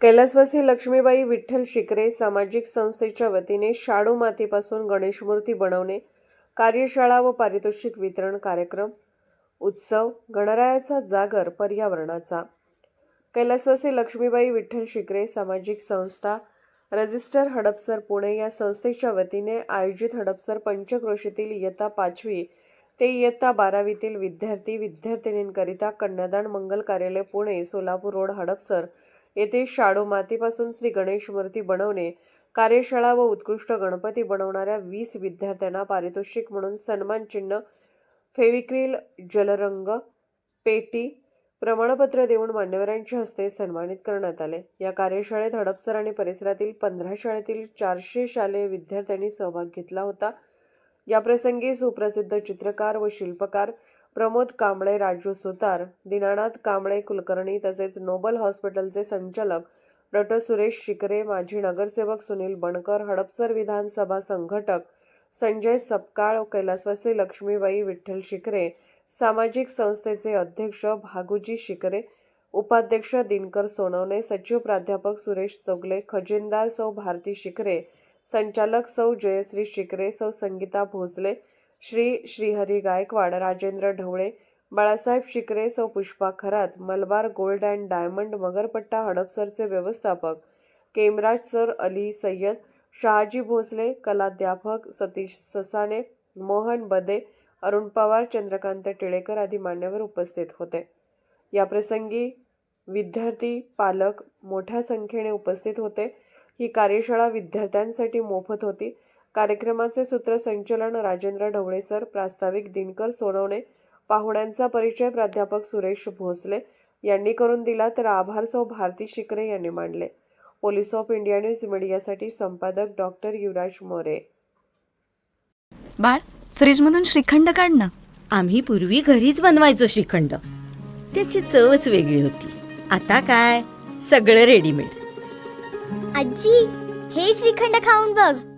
कैलासवासी लक्ष्मीबाई विठ्ठल शिकरे सामाजिक संस्थेच्या वतीने शाडू मातीपासून गणेश मूर्ती बनवणे कार्यशाळा व पारितोषिक वितरण कार्यक्रम उत्सव गणरायाचा जागर पर्यावरणाचा. कैलासवासी लक्ष्मीबाई विठ्ठल शिकरे सामाजिक संस्था रजिस्टर हडपसर पुणे या संस्थेच्या वतीने आयोजित हडपसर पंचक्रोशीतील इयत्ता पाचवी ते इयत्ता बारावीतील विद्यार्थी विद्यार्थिनींकरिता कन्यादान मंगल कार्यालय पुणे सोलापूर रोड हडपसर येथे शाडू मातीपासून श्री गणेश मूर्ती बनवणे कार्यशाळा व उत्कृष्ट गणपती बनवणाऱ्या वीस विद्यार्थ्यांना पारितोषिक म्हणून सन्मान चिन्ह फेविक्रिल जलरंग पेटी प्रमाणपत्र देऊन मान्यवरांच्या हस्ते सन्मानित करण्यात आले. या कार्यशाळेत हडपसर आणि परिसरातील पंधरा शाळेतील चारशे शालेय विद्यार्थ्यांनी सहभाग घेतला होता. याप्रसंगी सुप्रसिद्ध चित्रकार व शिल्पकार प्रमोद कांबळे राजू सुतार दीनानाथ कांबळे कुलकर्णी तसेच नोबल हॉस्पिटलचे संचालक डॉक्टर सुरेश शिकरे माजी नगरसेवक सुनील बणकर हडपसर विधानसभा संघटक संजय सपकाळ कैलासवासी लक्ष्मीबाई विठ्ठल शिकरे सामाजिक संस्थेचे अध्यक्ष भागुजी शिकरे उपाध्यक्ष दिनकर सोनवणे सचिव प्राध्यापक सुरेश चौगले खजिनदार सौ भारती शिकरे संचालक सौ जयश्री शिकरे सौ संगीता भोसले श्री श्रीहरी गायकवाड राजेंद्र ढवळे बाळासाहेब शिकरे सौ Pushpa Kharat Malabar gold and diamond Magarpatta हडपसरचे व्यवस्थापक केमराज सर अली सय्यद शहाजी भोसले कलाध्यापक सतीश ससाने मोहन बदे अरुण पवार चंद्रकांत टिळेकर आदी मान्यवर उपस्थित होते. याप्रसंगी विद्यार्थी पालक मोठ्या संख्येने उपस्थित होते. ही कार्यशाळा विद्यार्थ्यांसाठी मोफत होती. कार्यक्रमाचे सूत्रसंचलन राजेंद्र ढवळे सर प्रास्ताविक दिनकर सोनवणे पाहुण्यांचा परिचय प्राध्यापक सुरेश भोसले यांनी करून दिला तर आभार सौ भारती शिकरे यांनी मांडले. पोलीस ऑफ इंडिया न्यूज मीडियासाठी संपादक डॉक्टर युवराज मोरे. बाळ फ्रीजमधून श्रीखंड काढ ना. आम्ही पूर्वी घरीच बनवायचो श्रीखंड. त्याची चवच वेगळी होती. आता काय? सगळं रेडीमेड आजी हे श्रीखंड खाऊन बघ.